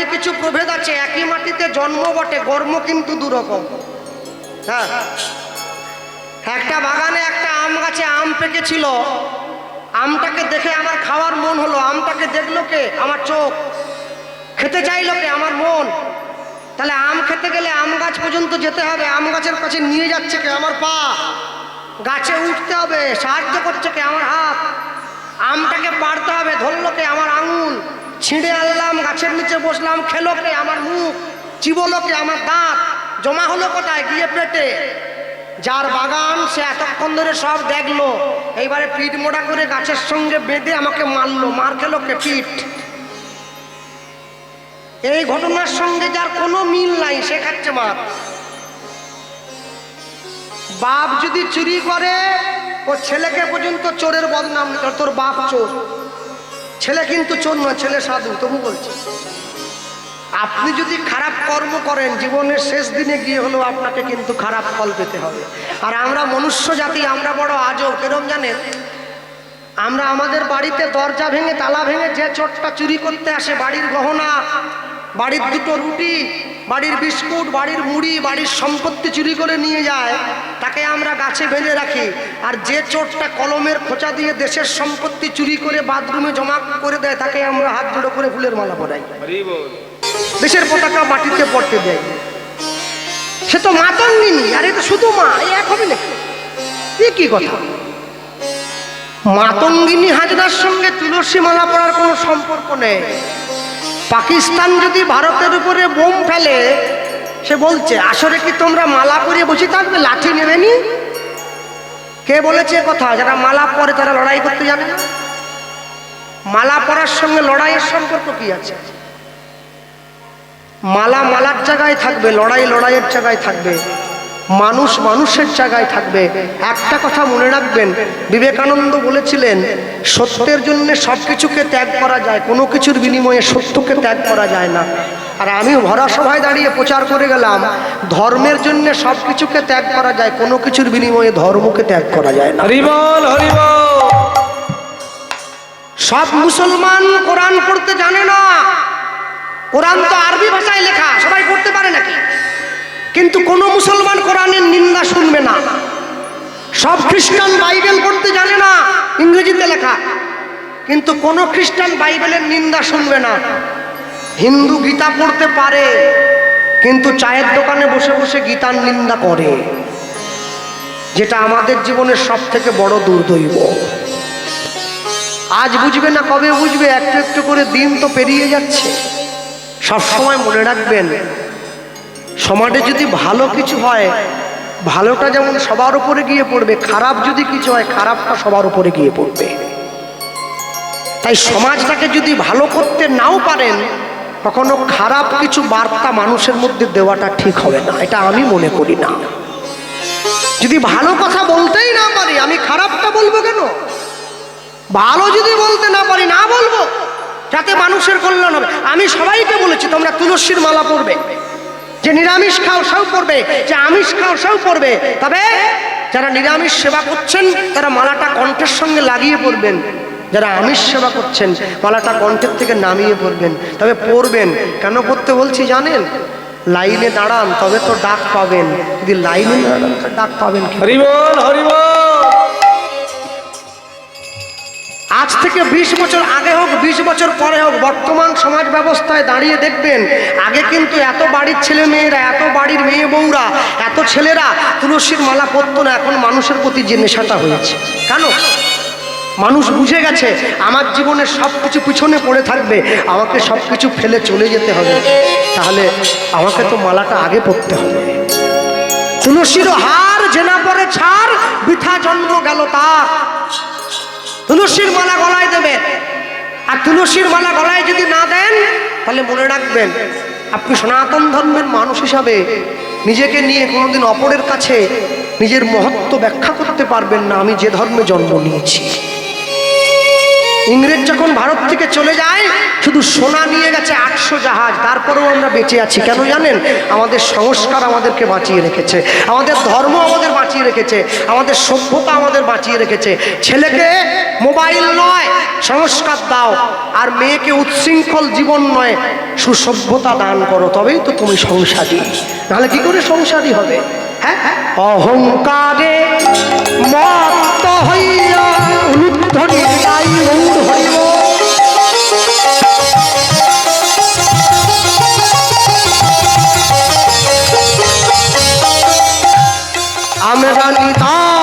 ভাই কিছু প্রভেদ আছে, একই মাটিতে জন্ম বটে কর্ম কিন্তু দুরকম। হ্যাঁ। একটা বাগানে একটা আম গাছে আম পেকেছিল, আমটাকে দেখে আমার খাওয়ার মন হলো, আমটাকে দেখল কে? আমার চোখ। খেতে চাইলো কে? আমার মন। তাহলে আম খেতে গেলে আম গাছ পর্যন্ত যেতে হবে, আম গাছের কাছে নিয়ে যাচ্ছে কে? আমার পা। গাছে উঠতে হবে, সাহায্য করছে কে? আমার হাত। আমটাকে পারতে হবে, ধরলো কে? আমার আঙুল। ছিঁড়ে আনলাম, গাছের নিচে বসলাম, খেলো কে আমার মুখ চিবলোকে আমার দাঁত, জমা হলো কোথায় গিয়ে পেটে? যার বাগান সে এতক্ষণ ধরে সব দেখল, এইবারে পিঠ মোটা করে গাছের সঙ্গে বেঁধে আমাকে মারলো, মার খেলো কে পিঠ? এই ঘটনার সঙ্গে যার কোনো মিল নাই, সে খাচ্ছে মার। বাপ যদি চুরি করে, ও ছেলেকে পর্যন্ত চোরের বদনাম, তোর বাপ চোর। ছেলে কিন্তু চোর নয়, ছেলে সাধু, তবু বলছে। আপনি যদি খারাপ কর্ম করেন, জীবনের শেষ দিনে গিয়ে হলেও আপনাকে কিন্তু খারাপ ফল পেতে হবে। আর আমরা মনুষ্য জাতি, আমরা বড় আজব, কেরম জানেন? আমরা আমাদের বাড়িতে দরজা ভেঙে, তালা ভেঙে যে চোরটা চুরি করতে আসে, বাড়ির গহনা, বাড়ির দুটো রুটি, বাড়ির বিস্কুট, বাড়ির মুড়ি, বাড়ির সম্পত্তি চুরি করে নিয়ে যায় তাকে আমরা গাছে বেঁধে রাখি। আর যে চোরটা কলমের খোঁচা দিয়ে দেশের সম্পত্তি চুরি করে বাথরুমে জমা করে দেয়, তাকে আমরা হাত জোড়ো করে ফুলের মালা পরাই। দেশের পতাকা মাটিতে পড়তে দেয়। সে তো মাতঙ্গিনী, আর এ তো শুধু মা এক হবে নাকি? এ কি কথা? মাতঙ্গিনী হাজরার সঙ্গে তুলসী মালা পড়ার কোনো সম্পর্ক নেই। পাকিস্তান যদি ভারতের উপরে বোম ফেলে সে বলছে, আসরে কি তোমরা মালা পরিয়ে বসে থাকবে? লাঠি নেবে নেবেনি কে বলেছে কথা? যারা মালা পরে তারা লড়াই করতে যাবে না। মালা পরার সঙ্গে লড়াইয়ের সম্পর্ক কি আছে? মালা মালার জায়গায় থাকবে, লড়াই লড়াইয়ের জায়গায় থাকবে, মানুষ মানুষের জায়গায় থাকবে। একটা কথা মনে রাখবেন, বিবেকানন্দ বলেছিলেন, সত্যের জন্য সব কিছুকে ত্যাগ করা যায়, কোনো কিছুর বিনিময়ে সত্যকে ত্যাগ করা যায় না। আর আমি ভরা সভায় দাঁড়িয়ে প্রচার করে গেলাম ধর্মের জন্য সব কিছুকে ত্যাগ করা যায় কোনো কিছুর বিনিময়ে ধর্মকে ত্যাগ করা যায় না। হরিবল হরিবল সব মুসলমান কোরআন পড়তে জানে না। কোরআন তো আরবি ভাষায় লেখা সবাই পড়তে পারে নাকি? কিন্তু কোনো মুসলমান কোরআনের নিন্দা শুনবে না। সব খ্রিস্টান বাইবেল পড়তে জানে না ইংরেজিতে লেখা। কিন্তু কোনো খ্রিস্টান বাইবেলের নিন্দা শুনবে না। হিন্দু গীতা পড়তে পারে, কিন্তু চায়ের দোকানে বসে বসে গীতার নিন্দা করে, যেটা আমাদের জীবনের সব থেকে বড় দুর্দৈব। আজ বুঝবে না কবে বুঝবে, একটু একটু করে দিন তো পেরিয়ে যাচ্ছে। সব সময় মনে রাখবেন, সমাজে যদি ভালো কিছু হয়, ভালোটা যেমন সবার উপরে গিয়ে পড়বে, খারাপ যদি কিছু হয়, খারাপটা সবার উপরে গিয়ে পড়বে। তাই সমাজটাকে যদি ভালো করতে নাও পারেন কখনো খারাপ কিছু বার্তা মানুষের মধ্যে দেওয়াটা ঠিক হবে না, এটা আমি মনে করি না। যদি ভালো কথা বলতেই না পারি, আমি খারাপটা বলব কেন? ভালো যদি বলতে না পারি, না বলব। যাতে মানুষের কল্যাণ হবে। আমি সবাইকে বলেছি, তোমরা তুলসীর মালা পড়বে যে নিরামিষ খাও সেও পড়বে যে আমিষ খাও সেও পড়বে তবে যারা নিরামিষ সেবা করছেন, তারা মালাটা কণ্ঠের সঙ্গে লাগিয়ে পড়বেন যারা আমিষ সেবা করছেন মালাটা কণ্ঠের থেকে নামিয়ে পড়বেন তবে পড়বেন। কেন পড়তে বলছি জানেন? লাইনে দাঁড়ান তবে তো ডাক পাবেন। যদি লাইনে দাঁড়ান তো ডাক পাবেন হরিবল হরিবল আজ থেকে বিশ বছর আগে হোক বিশ বছর পরে হোক বর্তমান সমাজ ব্যবস্থায় দাঁড়িয়ে দেখবেন আগে কিন্তু এত বাড়ির ছেলে মেয়েরা এত বাড়ির মেয়ে বউরা এত ছেলেরা তুলসীর মালা পরতো না এখন মানুষের প্রতি যে নেশাটা হয়েছে। কেন? মানুষ বুঝে গেছে, আমার জীবনের সব কিছু পিছনে পড়ে থাকবে, আমাকে সব কিছু ফেলে চলে যেতে হবে। তাহলে আমাকে তো মালাটা আগে পড়তে হবে। তুলসীর হার জেনা পরে ছাড়, বৃথা জন্ম গেল তার। তুলসীর মালা গলায় দেবেন। আর তুলসীর মালা গলায় যদি না দেন, তাহলে মনে রাখবেন, আপনি সনাতন ধর্মের মানুষ হিসাবে নিজেকে নিয়ে কোনোদিন অপরের কাছে নিজের মহত্ব ব্যাখ্যা করতে পারবেন না, আমি যে ধর্মে জন্ম নিয়েছি। ইংরেজ যখন ভারত থেকে চলে যায়, শুধু সোনা নিয়ে গেছে আটশো জাহাজ, তারপরেও আমরা বেঁচে আছি। কেন জানেন? আমাদের সংস্কার আমাদেরকে বাঁচিয়ে রেখেছে। আমাদের ধর্ম আমাদের বাঁচিয়ে রেখেছে। আমাদের সভ্যতা আমাদের বাঁচিয়ে রেখেছে। ছেলেকে মোবাইল নয়, সংস্কার দাও। আর মেয়েকে উচ্ছৃঙ্খল জীবন নয়, সুসভ্যতা দান করো। তবেই তো তুমি সংসারী। নাহলে কি করে সংসারী হবে? হ্যাঁ? অহংকারে মত হইয়া হইব আমরা নিতাই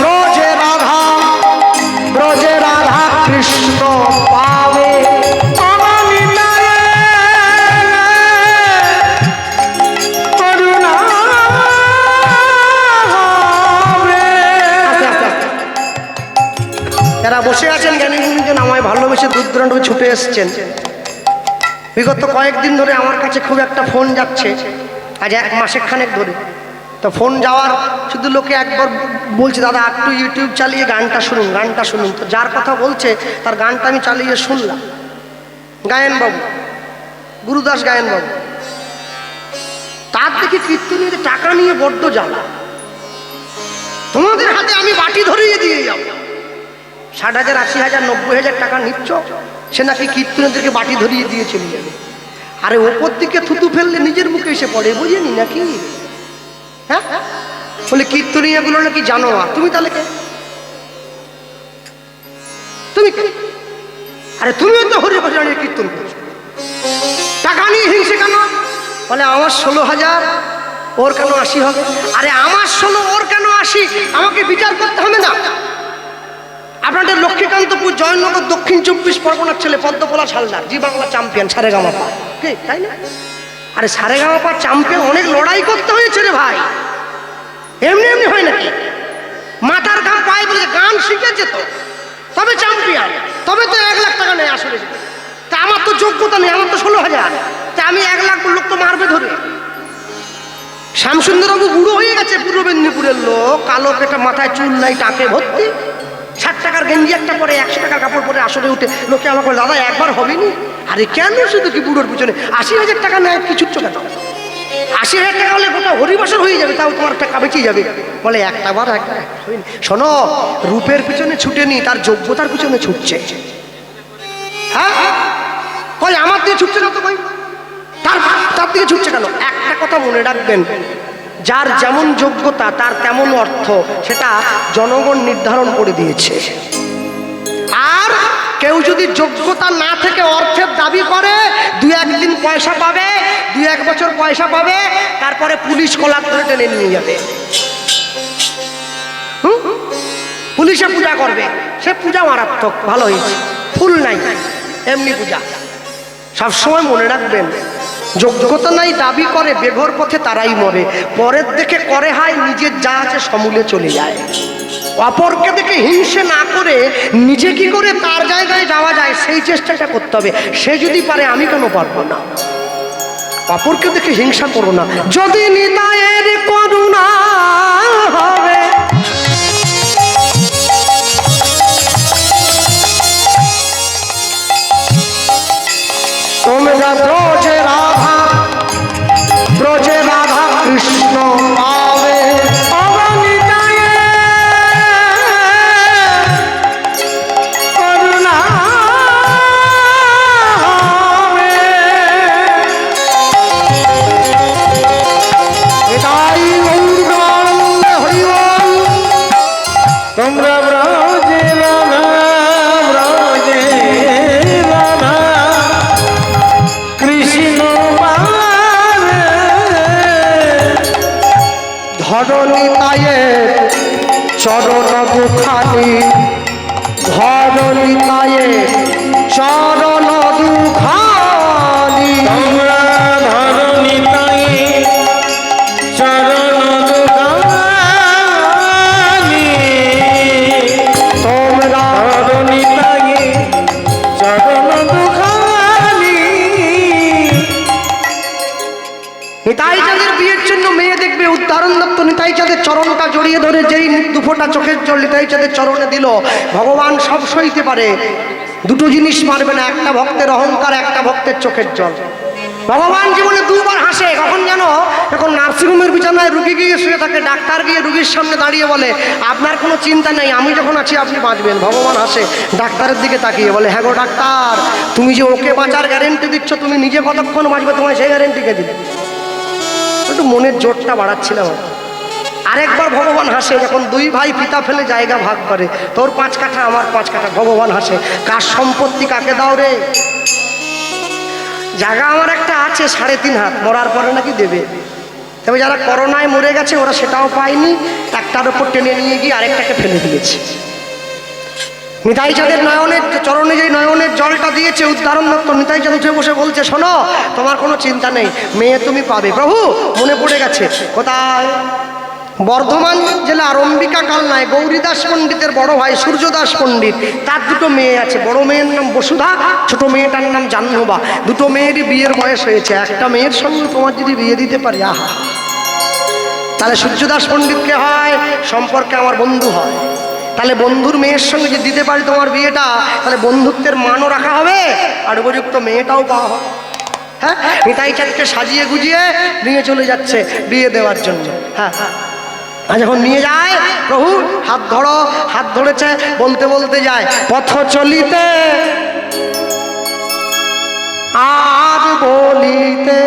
ব্রজে রাধা ব্রজে রাধা কৃষ্ণ পাবে। যারা বসে আছেন জ্ঞানী গুণীজন আমায় ভালোবেসে দূর দূরান্ত ছুটে এসছেন। বিগত কয়েকদিন ধরে আমার কাছে খুব একটা ফোন যাচ্ছে আজ এক মাসের খানেক ধরে। তো ফোন যাওয়ার, শুধু লোকে একবার বলছে, দাদা, একটু ইউটিউব চালিয়ে গানটা শুনুন গানটা শুনুন। তো যার কথা বলছে, তার গানটা আমি চালিয়ে শুনলাম। গায়েনবাবু, গুরুদাস গায়েনবাবু, তার দেখি কীর্তনীয় টাকা নিয়ে বড্ড জ্বালা। তোমাদের হাতে আমি বাটি ধরিয়ে দিয়ে যাব। ষাট হাজার, আশি হাজার, নব্বই হাজার টাকা নিচ্ছ? সে নাকি কীর্তনীদেরকে বাটি ধরিয়ে দিয়ে চলে যাবে আরে, ওপর দিকে থুতু ফেললে নিজের মুখে এসে পড়ে, বুঝিনি নাকি? হ্যাঁ? বলে কীর্তনীয়গুলো নাকি জানো আর তুমি তাহলে তুমি আরে তুমিও তো হরি ভজনের কীর্তন করছ। টাকা নিয়ে হিংসে কেন? বলে আমার ষোলো হাজার, ওর কেন আশি হবে? আরে আমার ষোলো, ওর কেন আশি? আমাকে বিচার করতে হবে না। আপনাদের লক্ষ্মীকান্তপুর জয়নগর দক্ষিণ চব্বিশ পরগনার ছেলে পদ্মপোলা সালদার, জি বাংলা চ্যাম্পিয়ন সারে গামাপা কে, তাই না? আরে সারে গামাপা চ্যাম্পিয়ন অনেক লড়াই করতে হয়েছে রে ভাই। এমনি এমনি হয় নাকি? মাথার ঘাম পায়ে বলে গান শিখেছে তো। তবে চ্যাম্পিয়ন তবে তো এক লাখ টাকা নেই আসলে। তা আমার তো যোগ্যতা নেই, আমার তো ষোলো হাজার। তা আমি এক লাখ লোক তো মারবে ধরে। শ্যামসুন্দরবাবু বুড়ো হয়ে গেছে, পূর্ব মেদিনীপুরের লোক। কালো কেটে মাথায় চুল নাই, টাকে ভর্তি। ষাট টাকার গেঞ্জি একটা পরে, একশো টাকার কাপড় পরে আসলে উঠে। লোকে আমাকে দাদা, একবার হবেনি? আরে কেন শুধু কি বুড়োর পিছনে? আশি হাজার টাকা নেয় কি ছুটছো কেন? আশি হাজার টাকা হলে গোটা হরিবাসর হয়ে যাবে, তাও তোমার টাকা বেঁচে যাবে। বলে একটা বার একটা। শোনো রূপের পিছনে ছুটেনি, তার যোগ্যতার পিছনে ছুটছে। হ্যাঁ? আমার দিয়ে ছুটছে না তো তার তার দিকে ছুটছে কেন? একটা কথা মনে রাখবেন, যার যেমন যোগ্যতা, তার তেমন অর্থ, সেটা জনগণ নির্ধারণ করে দিয়েছে। আর কেউ যদি যোগ্যতা না থেকে অর্থের দাবি করে দু একদিন পয়সা পাবে দু এক বছর পয়সা পাবে, তারপরে পুলিশ কলার ধরে টেনে নিয়ে যাবে? পুলিশে পূজা করবে। সে পূজা মারাত্মক ভালো হয়েছে ফুল নাই, এমনি পূজা। সবসময় মনে রাখবেন যোগ্যতা নাই, দাবি করে, বেঘর পথে তারাই মরে। পরের দেখে করে হায়, নিজের যা আছে সমূলে চলে যায়। অপরকে দেখে হিংসে না করে, নিজে কি করে তার জায়গায় যাওয়া যায়, সেই চেষ্টাটা করতে হবে। সে যদি পারে, আমি কেন পারব না? অপরকে দেখে হিংসা করো না। যদি নিতায়ের করুণা হবে, তোমরা তোমরা চরণটা জড়িয়ে ধরে যেই দুফোটা চোখের জল নিতাই চাঁদের চরণে দিল, ভগবান সব সইতে পারে। দুটো জিনিস মারবে না, একটা ভক্তের অহংকার, একটা ভক্তের চোখের জল। ভগবান জীবনে দুবার হাসে, কখন যেন? এখন নার্সিংহোমের বিছানায় রুগী গিয়ে শুয়ে থাকে, ডাক্তার গিয়ে রুগীর সামনে দাঁড়িয়ে বলে, আপনার কোনো চিন্তা নেই, আমি যখন আছি আপনি বাঁচবেন। ভগবান হাসে, ডাক্তারের দিকে তাকিয়ে বলে হ্যাঁ গো ডাক্তার, তুমি যে ওকে বাঁচার গ্যারেন্টি দিচ্ছ, তুমি নিজে কতক্ষণ বাঁচবে, তোমায় সেই গ্যারেন্টিকে দিবে? একটু মনের জোরটা বাড়াচ্ছিলাম। আরেকবার ভগবান হাসে, যখন দুই ভাই পিতা ফেলে জায়গা ভাগ করে, তোর পাঁচ কাঠা, আমার পাঁচ কাঠা, ভগবান হাসে। কার সম্পত্তি কাকে দাও রে? জায়গা আমার একটা আছে, সাড়ে তিন হাত, মরার পরে নাকি দেবে। তবে যারা করোনায় মরে গেছে, ওরা সেটাও পায়নি। একটার ওপর টেনে নিয়ে গিয়ে আরেকটাকে ফেলে দিয়েছে। নিতাই চাঁদের নয়নের চরণে যে নয়নের জলটা দিয়েছে উদ্ধারণ দত্ত নিতাই চাঁদ উঠে বসে বলছে, শোনো, তোমার কোনো চিন্তা নেই, মেয়ে তুমি পাবে। প্রভু, মনে পড়ে গেছে। কোথায়? বর্ধমান জেলার অম্বিকা কালনায় গৌরীদাস পণ্ডিতের বড় ভাই সূর্যদাস পণ্ডিত। তার দুটো মেয়ে আছে, বড় মেয়ের নাম বসুধা, ছোট মেয়েটার নাম জাহ্নবা। দুটো মেয়েরই বিয়ের বয়স হয়েছে, একটা মেয়ের সঙ্গে তোমার যদি বিয়ে দিতে পারি, আহা। তাহলে সূর্যদাস পণ্ডিতকে হয়? সম্পর্কে আমার বন্ধু হয়। তাহলে বন্ধুর মেয়ের সঙ্গে যে দিতে পারি তোমার বিয়েটা, তাহলে বন্ধুত্বের মানও রাখা হবে, আর উপযুক্ত মেয়েটাও পাওয়া হবে। হ্যাঁ? নিতাই চাঁদকে সাজিয়ে গুজিয়ে নিয়ে চলে যাচ্ছে, বিয়ে দেওয়ার জন্য। হ্যাঁ আর যখন নিয়ে যায়। প্রভু হাত ধরো হাত ধরেছে বলতে বলতে যায় পথ চলিতে। আর বলিতে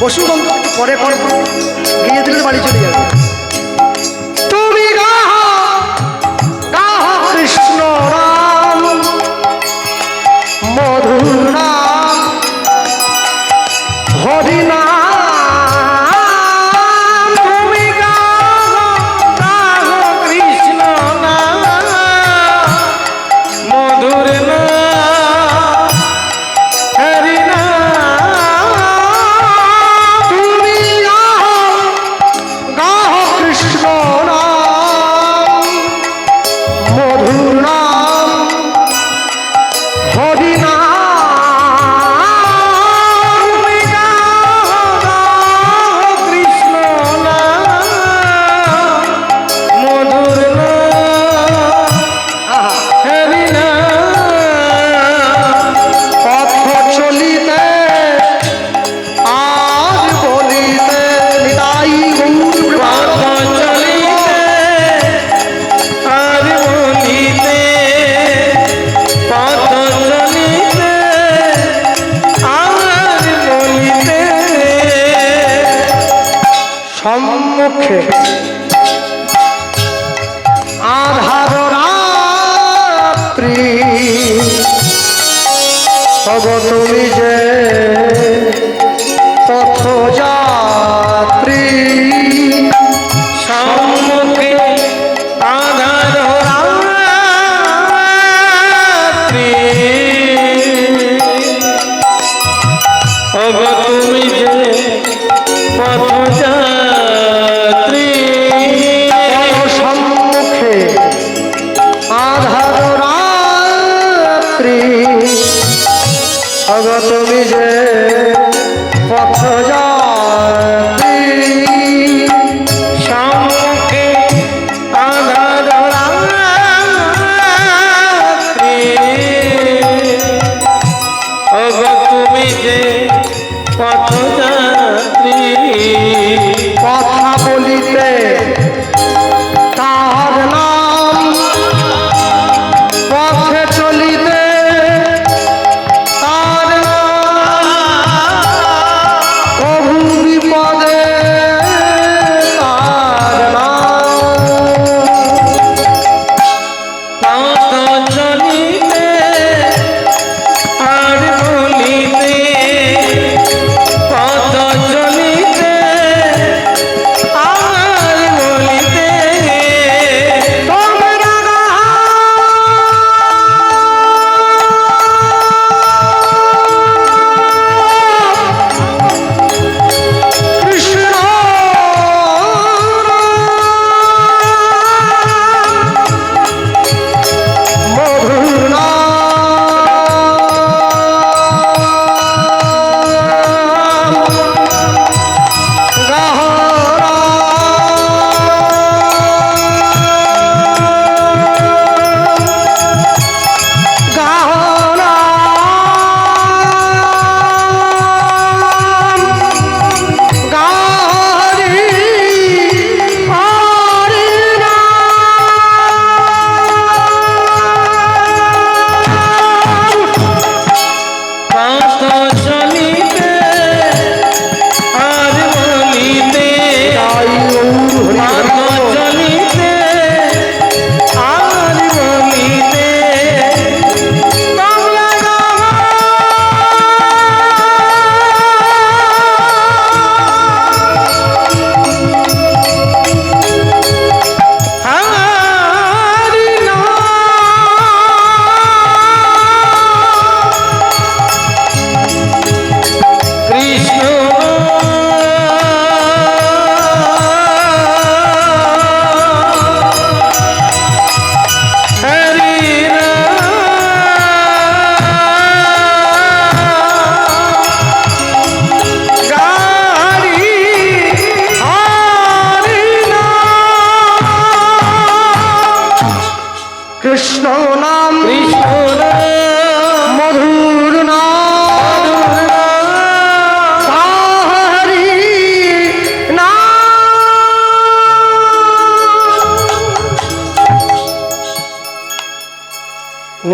বসুন পরে পরে গিয়ে দিলে বাড়ি চলে যাবে। সম্মুখে আধার রাত্রি। তব তুমি যে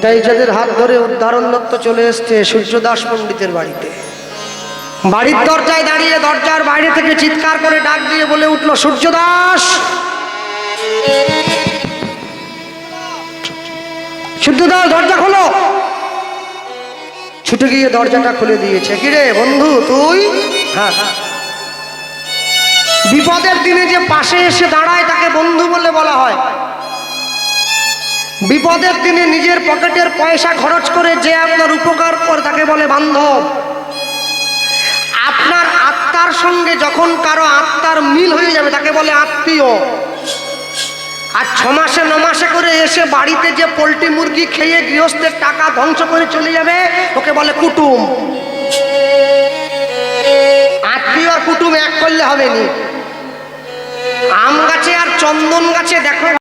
নিতাই যাদের হাত ধরে উদ্ধারণ দত্ত চলে এসছে সূর্যদাস পণ্ডিতের বাড়িতে। বাড়ির দরজায় দাঁড়িয়ে দরজার বাইরে থেকে চিৎকার করে ডাক দিয়ে বলে উঠল সূর্যদাস সূর্যদাস দরজা খোলো! ছুটে গিয়ে দরজাটা খুলে দিয়েছে। কিরে বন্ধু, তুই? হ্যাঁ। বিপদের দিনে যে পাশে এসে দাঁড়ায় তাকে বন্ধু বলে বলা হয়। বিপদের দিনে নিজের পকেটের পয়সা খরচ করে যে আপনার উপকার করে তাকে বলে বান্ধব। আপনার আত্মার সঙ্গে যখন কারও আত্মার মিল হয়ে যাবে, তাকে বলে আত্মীয়। আর ছ মাসে, ন মাসে করে এসে বাড়িতে যে পোলট্রি মুরগি খেয়ে গৃহস্থের টাকা ধ্বংস করে চলে যাবে, ওকে বলে কুটুম। আত্মীয় আর কুটুম এক করলে হবে নি। আম গাছে আর চন্দন গাছে দেখো